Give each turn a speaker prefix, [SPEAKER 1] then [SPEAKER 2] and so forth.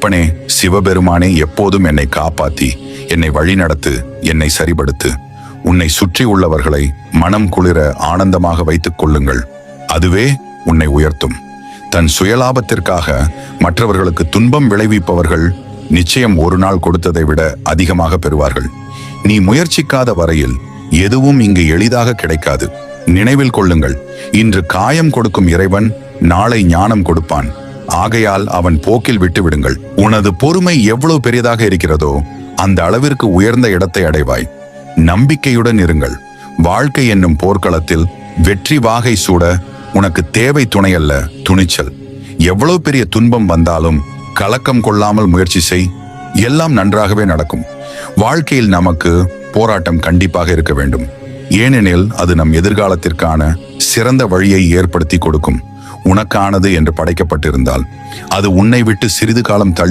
[SPEAKER 1] அப்பனே சிவபெருமானே எப்போதும் என்னை காப்பாத்தி என்னை வழிநடத்து என்னை சரிபடுத்து உன்னை சுற்றி உள்ளவர்களை மனம் குளிர ஆனந்தமாக வைத்துக் கொள்ளுங்கள். அதுவே உன்னை உயர்த்தும். தன் சுயலாபத்திற்காக மற்றவர்களுக்கு துன்பம் விளைவிப்பவர்கள் நிச்சயம் ஒரு நாள் கொடுத்ததை விட அதிகமாக பெறுவார்கள். நீ முயற்சிக்காத வரையில் எதுவும் இங்கு எளிதாக கிடைக்காது. நினைவில் கொள்ளுங்கள் இன்று காயம் கொடுக்கும் இறைவன் நாளை ஞானம் கொடுப்பான். ஆகையால் அவன் போக்கில் விட்டுவிடுங்கள். உனது பொறுமை எவ்வளவு பெரியதாக இருக்கிறதோ அந்த அளவிற்கு உயர்ந்த இடத்தை அடைவாய். நம்பிக்கையுடன் இருங்கள். வாழ்க்கை என்னும் போர்க்களத்தில் வெற்றி வாகை சூட உனக்கு தேவை துணையல்ல துணிச்சல். எவ்வளவு பெரிய துன்பம் வந்தாலும் கலக்கம் கொள்ளாமல் முயற்சி செய். எல்லாம் நன்றாகவே நடக்கும். வாழ்க்கையில் நமக்கு போராட்டம் கண்டிப்பாக இருக்க வேண்டும். ஏனெனில் அது நம் எதிர்காலத்திற்கான சிறந்த வழியை ஏற்படுத்தி கொடுக்கும். உனக்கானது என்று படைக்கப்பட்டிருந்தால் அது உன்னை விட்டு சிறிது காலம் தள்ளி